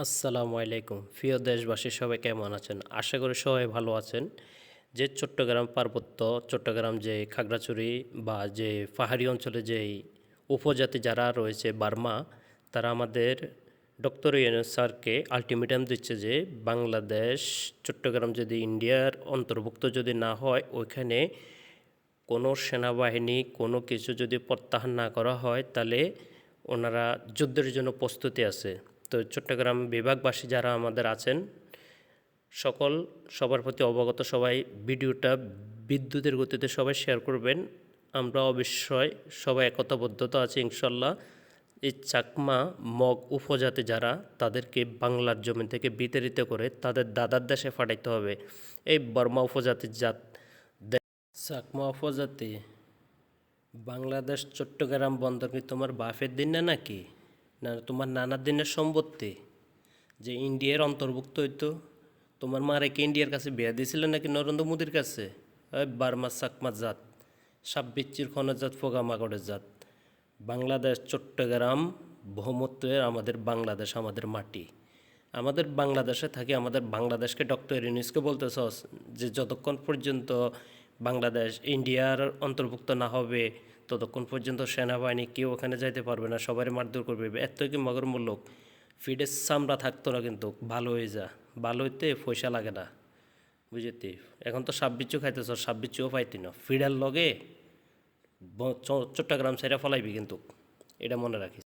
আসসালামু আলাইকুম। প্রিয় দেশবাসী, সবাই কেমন আছেন? আশা করি সবাই ভালো আছেন। যে চট্টগ্রাম পার্বত্য, চট্টগ্রাম যে খাগড়াছড়ি বা যে পাহাড়ি অঞ্চলে যে উপজাতি যারা রয়েছে, বার্মা, তারা আমাদের ডক্টর ইউনুস স্যারকে আলটিমেটাম দিচ্ছে যে বাংলাদেশ, চট্টগ্রাম যদি ইন্ডিয়ার অন্তর্ভুক্ত যদি না হয়, ওইখানে কোনো সেনাবাহিনী, কোনো কিছু যদি প্রত্যাহার না করা হয়, তাহলে ওনারা যুদ্ধের জন্য প্রস্তুতি আছে। তো চট্টগ্রাম বিভাগবাসী যারা আমাদের আছেন, সকল সবার প্রতি অবগত সবাই ভিডিওটা বিদ্যুতের গতিতে সবাই শেয়ার করবেন। আমরা অবশ্যই সবাই একতাবদ্ধতা আছে ইনশাল্লাহ এই চাকমা, মগ উপজাতি যারা, তাদেরকে বাংলার জমি থেকে বিতাড়িত করে তাদের দাদার দেশে পাঠাইতে হবে। এই বর্মা উপজাতির জাত চাকমা উপজাতি বাংলাদেশ চট্টগ্রাম বন্দর কি তোমার বাফের দিন না নাকি? না, তোমার নানার দিনের সম্পত্তি, যে ইন্ডিয়ার অন্তর্ভুক্ত হইতো, তোমার মা কি ইন্ডিয়ার কাছে বিয়ে দিয়েছিল নাকি নরেন্দ্র মোদীর কাছে? বার্মা চাকমা জাত সাব্বিচ্চির খনের জাত ফোগামাগড়ের জাত। বাংলাদেশ, চট্টগ্রাম, বহুমত্বের আমাদের বাংলাদেশ, আমাদের মাটি। আমাদের বাংলাদেশে থাকি, আমাদের বাংলাদেশকে ডক্টর ইউনিসকে বলতেছ, যে যতক্ষণ পর্যন্ত বাংলাদেশ ইন্ডিয়ার অন্তর্ভুক্ত না হবে ততক্ষণ পর্যন্ত সেনাবাহিনী কেউ ওখানে যাইতে পারবে না সবাই মারধর করবে। এত কি মগর মূল্যক ফিডের চামড়া থাকতো না কিন্তু, ভালো হয়ে যা। ভালো হইতে পয়সা লাগে না, বুঝেতে? এখন তো সাব্বিচ্ছু খাইতেছ সাব্বিচ্ছুও পাইতি না। ফিডার লগে চট্টগ্রাম সাইডে ফলাইবি কিন্তু, এটা মনে রাখিস।